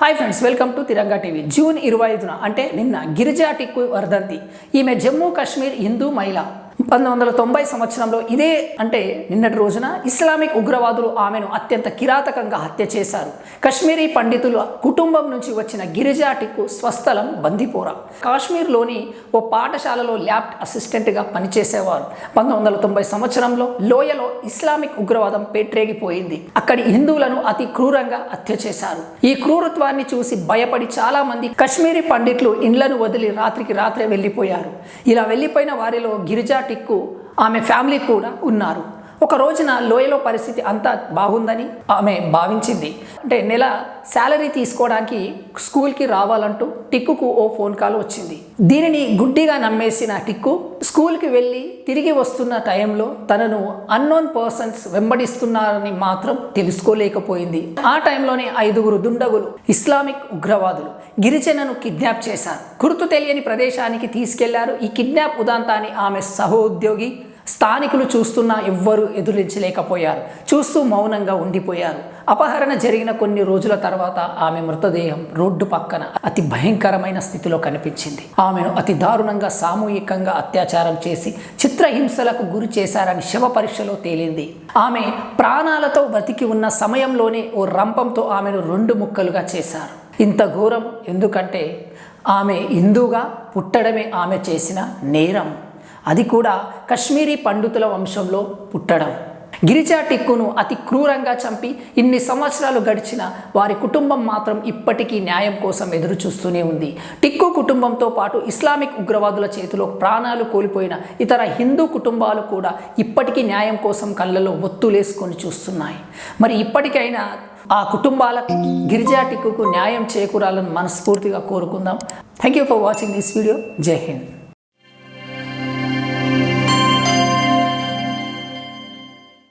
Hi friends welcome to Tiranga TV June ఇరవై ఐదున అంటే నిన్న గిరిజా టిక్కు వర్ధంతి. ఈమె జమ్మూ కాశ్మీర్ హిందూ మహిళ. పంతొమ్మిది వందల తొంభై సంవత్సరంలో ఇదే అంటే నిన్నటి రోజున ఇస్లామిక్ ఉగ్రవాదులు ఆమెను అత్యంత కిరాతకంగా హత్య చేశారు. కశ్మీరీ పండితుల కుటుంబం నుంచి వచ్చిన గిరిజాటికు స్వస్థలం బందిపోరా. కాశ్మీర్లోని ఓ పాఠశాలలో ల్యాబ్ అసిస్టెంట్గా పనిచేసేవారు. పంతొమ్మిది వందల తొంభై సంవత్సరంలో లోయలో ఇస్లామిక్ ఉగ్రవాదం పేట్రేగిపోయింది. అక్కడి హిందువులను అతి క్రూరంగా హత్య చేశారు. ఈ క్రూరత్వాన్ని చూసి భయపడి చాలా మంది కశ్మీరీ పండిట్లు ఇండ్లను వదిలి రాత్రికి రాత్రే వెళ్ళిపోయారు. ఇలా వెళ్ళిపోయిన వారిలో గిరిజాటి టిక్కు. ఆమె ఫ్యామిలీ కూడా ఉన్నారు. ఒక రోజున లోయలో పరిస్థితి అంతా బాగుందని ఆమె భావించింది. అంటే నెల శాలరీ తీసుకోవడానికి స్కూల్కి రావాలంటూ టిక్కుకు ఓ ఫోన్ కాల్ వచ్చింది. దీనిని గుడ్డిగా నమ్మేసిన టిక్కు స్కూల్కి వెళ్ళి తిరిగి వస్తున్న టైంలో తనను అన్నోన్ పర్సన్స్ వెంబడిస్తున్నారని మాత్రం తెలుసుకోలేకపోయింది. ఆ టైంలోనే ఐదుగురు దుండగులు ఇస్లామిక్ ఉగ్రవాదులు గిరిజనను కిడ్నాప్ చేశారు. గుర్తు తెలియని ప్రదేశానికి తీసుకెళ్ళారు. ఈ కిడ్నాప్ ఉదాంతాన్ని ఆమె సహోద్యోగి స్థానికులు చూస్తున్నా ఎవ్వరూ ఎదురించలేకపోయారు చూస్తూ మౌనంగా ఉండిపోయారు. అపహరణ జరిగిన కొన్ని రోజుల తర్వాత ఆమె మృతదేహం రోడ్డు పక్కన అతి భయంకరమైన స్థితిలో కనిపించింది. ఆమెను అతి దారుణంగా సామూహికంగా అత్యాచారం చేసి చిత్రహింసలకు గురి చేశారని శవ పరీక్షలో తేలింది. ఆమె ప్రాణాలతో బతికి ఉన్న సమయంలోనే ఓ రంపంతో ఆమెను రెండు ముక్కలుగా చేశారు. ఇంత ఘోరం ఎందుకంటే ఆమె హిందూగా పుట్టడమే ఆమె చేసిన నేరం. అది కూడా కశ్మీరీ పండితుల వంశంలో పుట్టడం. గిరిజా టిక్కును అతి క్రూరంగా చంపి ఇన్ని సంవత్సరాలు గడిచిన వారి కుటుంబం మాత్రం ఇప్పటికీ న్యాయం కోసం ఎదురు చూస్తూనే ఉంది. టిక్కు కుటుంబంతో పాటు ఇస్లామిక్ ఉగ్రవాదుల చేతిలో ప్రాణాలు కోల్పోయిన ఇతర హిందూ కుటుంబాలు కూడా ఇప్పటికీ న్యాయం కోసం కళ్ళలో ఒత్తులేసుకొని చూస్తున్నాయి. మరి ఇప్పటికైనా ఆ కుటుంబాలకు గిరిజా టిక్కుకు న్యాయం చేకూరాలని మనస్ఫూర్తిగా కోరుకుందాం. Thank you for watching this video Jai Hind